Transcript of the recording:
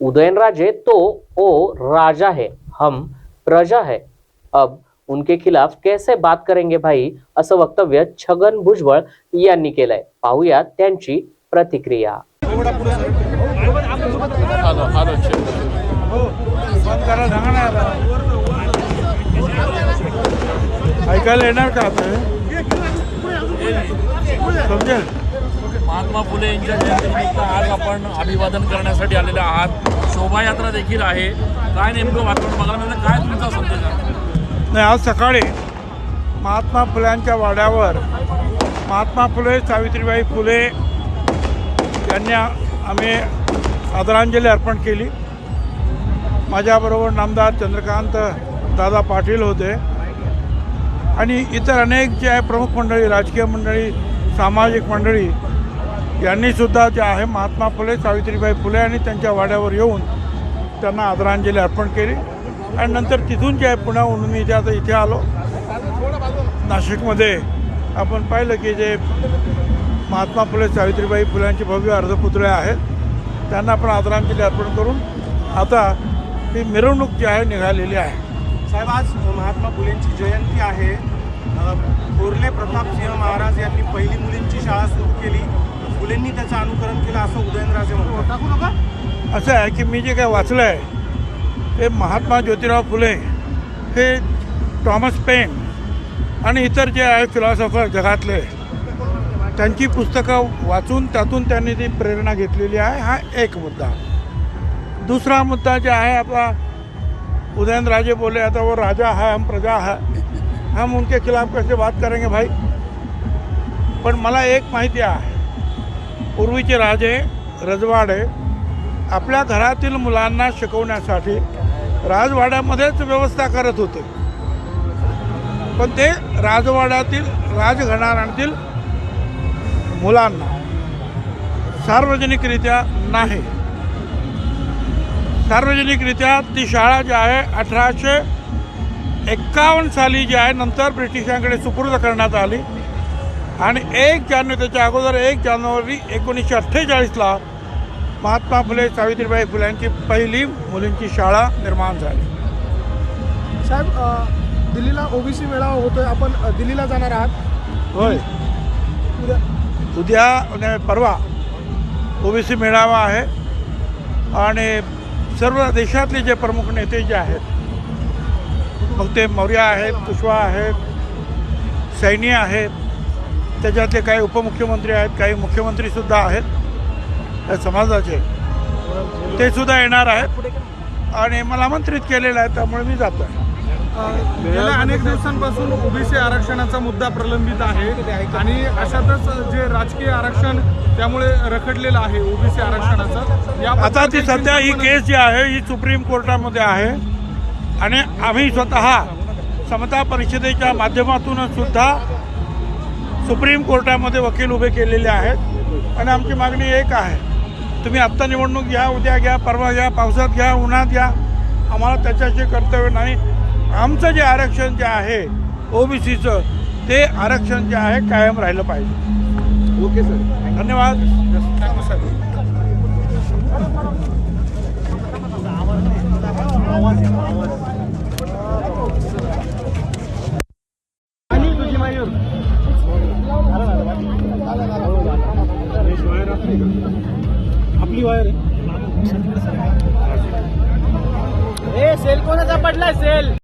उदयनराजे तो ओ राजा है, हम प्रजा है। अब उनके खिलाफ कैसे बात करेंगे भाई? असं वक्तव्य, छगन भुजबळ यांनी केलंय। पाहूया त्यांची प्रतिक्रिया। ऐकायला येणार का समजेल? महात्मा फुले यांच्या जयंतीनिमित्त आज आपण अभिवादन करण्यासाठी आलेले आहात. शोभायात्रा देखील आहे. काय नेमकं वातावरण बघायला मिळालं काय तुमचा संदेश आहे? नाही आज सकाळी महात्मा फुल्यांच्या वाड्यावर महात्मा फुले सावित्रीबाई फुले यांनी आम्ही आदरांजली अर्पण केली. माझ्याबरोबर नामदार चंद्रकांत दादा पाटील होते. आणि इतर अनेक जे आहे प्रमुख मंडळी राजकीय मंडळी सामाजिक मंडळी यांनीसुद्धा जे आहे महात्मा फुले सावित्रीबाई फुले आणि त्यांच्या वाड्यावर येऊन त्यांना आदरांजली अर्पण केली. आणि नंतर तिथून जे आहे पुण्याहून मी जे आता इथे आलो. नाशिकमध्ये आपण पाहिलं की जे महात्मा फुले सावित्रीबाई फुल्यांची भव्य अर्धपुतळे आहेत त्यांना आपण आदरांजली अर्पण करून आता ही मिरवणूक जी आहे निघालेली आहे. साहेब आज महात्मा फुलेंची जयंती आहे. कोरले थोरले प्रतापसिंह महाराज यांनी पहिली मुलींची शाळा सुरू केली. फुलेंनी त्याचं अनुकरण केलं असं उदयनराजे म्हणतात. असं आहे की मी जे काय वाचलं आहे ते महात्मा ज्योतिराव फुले हे टॉमस पेन आणि इतर जे आहे फिलॉसॉफर जगातले त्यांची पुस्तकं वाचून त्यातून त्यांनी ती प्रेरणा घेतलेली आहे हा एक मुद्दा. दूसरा मुद्दा जो है आपका उदयन राजे बोले आता वो राजा है हम प्रजा है. हम उनके खिलाफ कैसे बात करेंगे भाई? पण मला एक माहिती आहे पूर्वीचे राजे रजवाडे आपल्या घरातील मुलांना शिकवण्यासाठी राजवाड्यामध्येच व्यवस्था करत होते. पण ते राजवाड्यातील राजघराण्यातील मुलांना सार्वजनिकरित्या नाही. सार्वजनिकरित्या ती शाळा जी आहे अठराशे एक्कावन्न साली जी आहे नंतर ब्रिटिशांकडे सुपूर्द करण्यात आली. आणि एक जानेवारी त्याच्या अगोदर एक जानेवारी एकोणीसशे अठ्ठेचाळीसला महात्मा फुले सावित्रीबाई फुल्यांची पहिली मुलींची शाळा निर्माण झाली. साहेब दिल्लीला ओबीसी मेळावा होतोय. आपण दिल्लीला जाणार आहात. होय. उद्या उद्या परवा ओबीसी मेळावा आहे. आणि सर्व देशातले जे प्रमुख नेते जे आहेत मग ते मौर्य आहेत कुशवा आहेत सैनी आहेत त्याच्यातले काही उपमुख्यमंत्री आहेत काही मुख्यमंत्रीसुद्धा आहेत. त्या समाजाचे. ते सुद्धा येणार आहेत. आणि मला आमंत्रित केलेलं आहे त्यामुळे मी जातो आहे गेल्या अनेक दिवसांपासून ओबीसी आरक्षणाचा मुद्दा प्रलंबित आहे. आणि अशातच जे राजकीय आरक्षण त्यामुळे रखडलेलं आहे ओबीसी आरक्षणाचं या आता ती सध्या ही केस जी आहे ही सुप्रीम कोर्टामध्ये आहे. आणि आम्ही स्वतः समता परिषदेच्या माध्यमातून सुद्धा सुप्रीम कोर्टामध्ये वकील उभे केलेले आहेत. आणि आमची मागणी एक आहे. तुम्ही आत्ता निवडणूक घ्या उद्या घ्या परवा घ्या पावसात घ्या उन्हात घ्या. आम्हाला त्याच्याशी कर्तव्य नाही. आमचं जे आरक्षण जे आहे ओबीसीचं ते आरक्षण जे आहे कायम राहिलं पाहिजे. Okay sir. धन्यवाद. आपली वायर आहे. सेल कोणाचा पडला सेल?